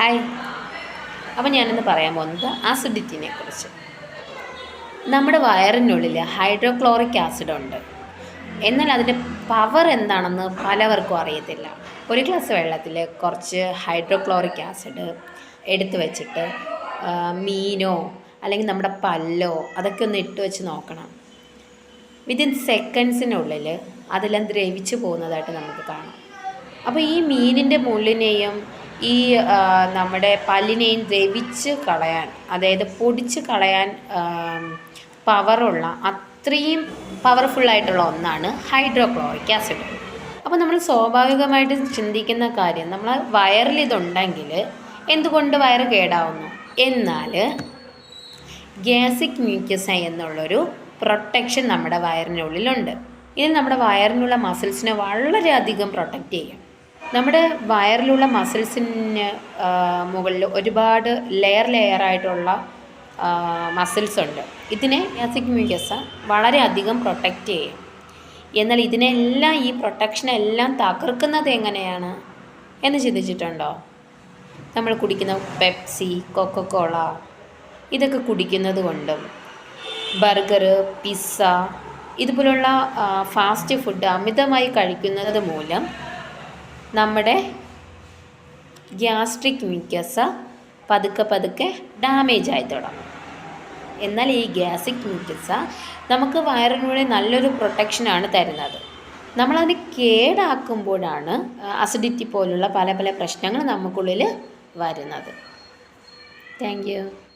Hi. അപ്പോൾ ഞാനിന്ന് പറയാൻ പോകുന്നത് ആസിഡിറ്റിനെ കുറിച്ച് നമ്മുടെ വയറിനുള്ളിൽ ഹൈഡ്രോക്ലോറിക് ആസിഡ് ഉണ്ട്. എന്നാൽ അതിന്റെ പവർ എന്താണെന്ന് പലവർക്കും അറിയത്തില്ല. ഒരു ഗ്ലാസ് വെള്ളത്തിൽ കുറച്ച് ഹൈഡ്രോക്ലോറിക് ആസിഡ് എടുത്തു വെച്ചിട്ട് മീനോ അല്ലെങ്കിൽ നമ്മുടെ പല്ലോ അതൊക്കെ ഒന്ന് ഇട്ട് വെച്ച് നോക്കണം. വിതിൻ സെക്കൻഡ്സിനുള്ളിൽ അതെല്ലാം ദ്രവിച്ചു പോകുന്നതായിട്ട് നമുക്ക് കാണാം. അപ്പോൾ ഈ മീനിന്റെ മുള്ളിനെയും ഈ നമ്മുടെ പല്ലിനെയും ദ്രവിച്ച് കളയാൻ അതായത് പൊടിച്ച് കളയാൻ പവറുള്ള അത്രയും പവർഫുള്ളായിട്ടുള്ള ഒന്നാണ് ഹൈഡ്രോക്ലോറിക് ആസിഡ് അപ്പോൾ നമ്മൾ സ്വാഭാവികമായിട്ട് ചിന്തിക്കുന്ന കാര്യം നമ്മൾ വയറിൽ ഇതുണ്ടെങ്കിൽ എന്തുകൊണ്ട് വയറ് കേടാവുന്നു? എന്നാൽ ഗ്യാസിക് മ്യൂക്കസ എന്നുള്ളൊരു പ്രൊട്ടക്ഷൻ നമ്മുടെ വയറിനുള്ളിലുണ്ട്. ഇത് നമ്മുടെ വയറിനുള്ള മസിൽസിനെ വളരെയധികം പ്രൊട്ടക്റ്റ് ചെയ്യും. നമ്മുടെ വയറിലുള്ള മസിൽസിന് മുകളിൽ ഒരുപാട് ലെയർ ലെയറായിട്ടുള്ള മസിൽസ് ഉണ്ട്. ഇതിനെ മ്യാസിക് മ്യൂക്കസ് വളരെയധികം പ്രൊട്ടക്റ്റ് ചെയ്യും. എന്നാൽ ഇതിനെല്ലാം ഈ പ്രൊട്ടക്ഷനെല്ലാം തകർക്കുന്നത് എങ്ങനെയാണ് എന്ന് ചിന്തിച്ചിട്ടുണ്ടോ? നമ്മൾ കുടിക്കുന്ന പെപ്സി കൊക്കക്കോള ഇതൊക്കെ കുടിക്കുന്നത് കൊണ്ടും ബർഗർ പിസ്സ ഇതുപോലുള്ള ഫാസ്റ്റ് ഫുഡ് അമിതമായി കഴിക്കുന്നത് മൂലം നമ്മുടെ ഗ്യാസ്ട്രിക് മ്യൂക്കസ പതുക്കെ പതുക്കെ ഡാമേജ് ആയി തുടങ്ങും. എന്നാൽ ഈ ഗ്യാസിക് മ്യൂക്കസ നമുക്ക് വയറിനുള്ളിൽ നല്ലൊരു പ്രൊട്ടക്ഷനാണ് തരുന്നത്. നമ്മളതിനെ കേടാക്കുമ്പോഴാണ് അസിഡിറ്റി പോലുള്ള പല പല പ്രശ്നങ്ങൾ നമുക്കുള്ളിൽ വരുന്നത്. താങ്ക്